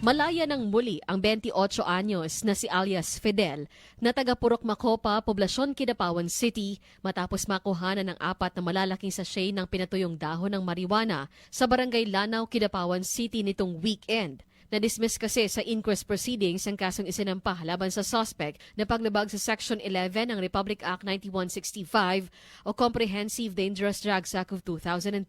Malaya ng muli ang 28 anyos na si alias Fidel na taga Purok Macopa, Poblasyon Kidapawan City matapos makuhanan ng apat na malalaking sachet ng pinatuyong dahon ng marijuana sa barangay Lanao, Kidapawan City nitong weekend. Na-dismiss kasi sa inquest proceedings ang kasong isinampa laban sa suspect na paglabag sa Section 11 ng Republic Act 9165 o Comprehensive Dangerous Drugs Act of 2002.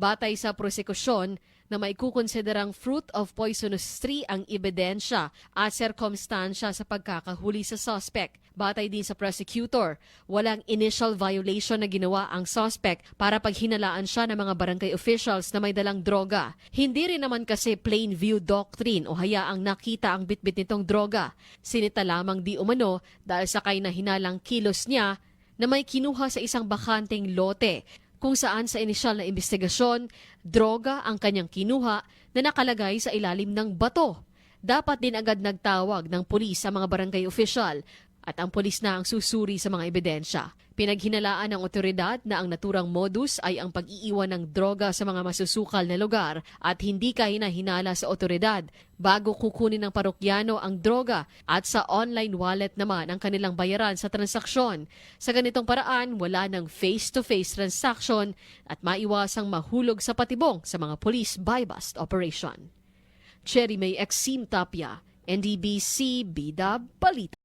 Batay sa prosekusyon na may kukonsiderang fruit of poisonous tree ang ebidensya at serkomstansya sa pagkakahuli sa suspect. Batay din sa prosecutor, walang initial violation na ginawa ang suspect para paghinalaan siya ng mga barangay officials na may dalang droga. Hindi rin naman kasi plain view doctrine o hayaang nakita ang bitbit nitong droga. Sinita lamang di umano dahil sakay na hinalang kilos niya na may kinuha sa isang bakanteng lote kung saan sa inisyal na investigasyon, droga ang kanyang kinuha na nakalagay sa ilalim ng bato. Dapat din agad nagtawag ng pulis sa mga barangay official at ang pulis na ang susuri sa mga ebidensya. Pinaghinalaan ng otoridad na ang naturang modus ay ang pag-iiwan ng droga sa mga masusukal na lugar at hindi kahina-hinala sa otoridad bago kukunin ng parokyano ang droga at sa online wallet naman ang kanilang bayaran sa transaksyon. Sa ganitong paraan, wala ng face-to-face transaction at maiwasang mahulog sa patibong sa mga police buy-bust operation. Cherry May Exim Tapia, NDBC Bida Balita.